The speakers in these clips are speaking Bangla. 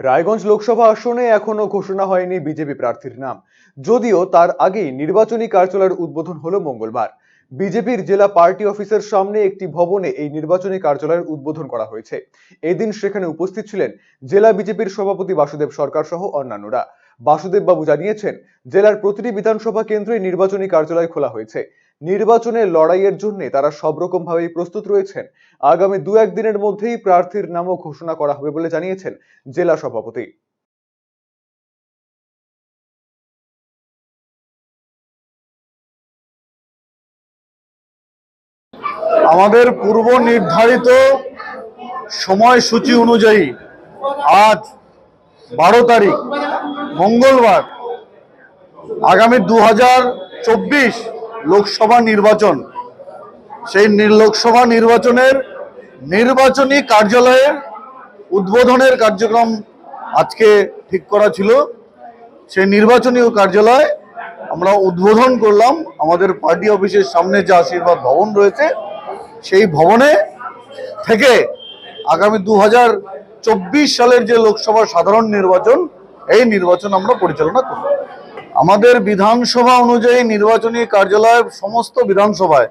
রায়গঞ্জ লোকসভা আসনে এখনও ঘোষণা হয়নি বিজেপি প্রার্থীর নাম। যদিও তার আগেই নির্বাচনী কার্যালয়ের উদ্বোধন হলো মঙ্গলবার। বিজেপির জেলা পার্টি অফিসের সামনে একটি ভবনে এই নির্বাচনী কার্যালয়ের উদ্বোধন করা হয়েছে। এদিন সেখানে উপস্থিত ছিলেন জেলা বিজেপির সভাপতি বাসুদেব সরকার সহ অন্যান্যরা। বাসুদেব বাবু জানিয়েছেন, জেলার প্রতিটি বিধানসভা কেন্দ্রে নির্বাচনী কার্যালয় খোলা হয়েছে। নির্বাচনে লড়াইয়ের জন্য তারা সব রকম ভাবেই প্রস্তুত রয়েছেন। আগামী দু একদিনের মধ্যেই প্রার্থীর নামও ঘোষণা করা হবে বলে জানিয়েছেন জেলা সভাপতি। আমাদের পূর্ব নির্ধারিত সময়সূচি অনুযায়ী আজ বারো তারিখ, মঙ্গলবার, আগামী দু হাজার চব্বিশ লোকসভা নির্বাচন। সেই লোকসভা নির্বাচনের নির্বাচনী কার্যালয়ের উদ্বোধনের কার্যক্রম আজকে ঠিক করা ছিল। সেই নির্বাচনী কার্যালয় আমরা উদ্বোধন করলাম। আমাদের পার্টি অফিসের সামনে যে আশীর্বাদ ভবন রয়েছে, সেই ভবনে থেকে আগামী দু সালের যে লোকসভা সাধারণ নির্বাচন, এই নির্বাচন আমরা পরিচালনা করব। আমাদের বিধানসভা অনুযায়ী নির্বাচনী কার্যালয় সমস্ত বিধানসভায়,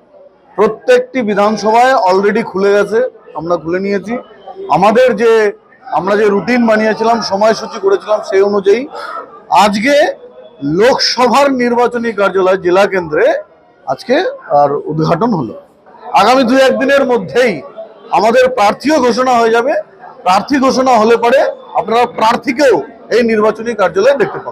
প্রত্যেকটি বিধানসভায় অলরেডি খুলে গেছে, আমরা খুলে নিয়েছি। আমাদের যে, আমরা যে রুটিন বানিয়েছিলাম, সময়সূচি করেছিলাম সেই অনুযায়ী আজকে লোকসভার নির্বাচনী কার্যালয় জেলা কেন্দ্রে আজকে আর উদ্ঘাটন হলো। আগামী দু একদিনের মধ্যেই আমাদের প্রার্থীও ঘোষণা হয়ে যাবে। প্রার্থী ঘোষণা হলে পরে আপনারা প্রার্থীকেও এই নির্বাচনী কার্যালয়ে দেখতে পাবেন।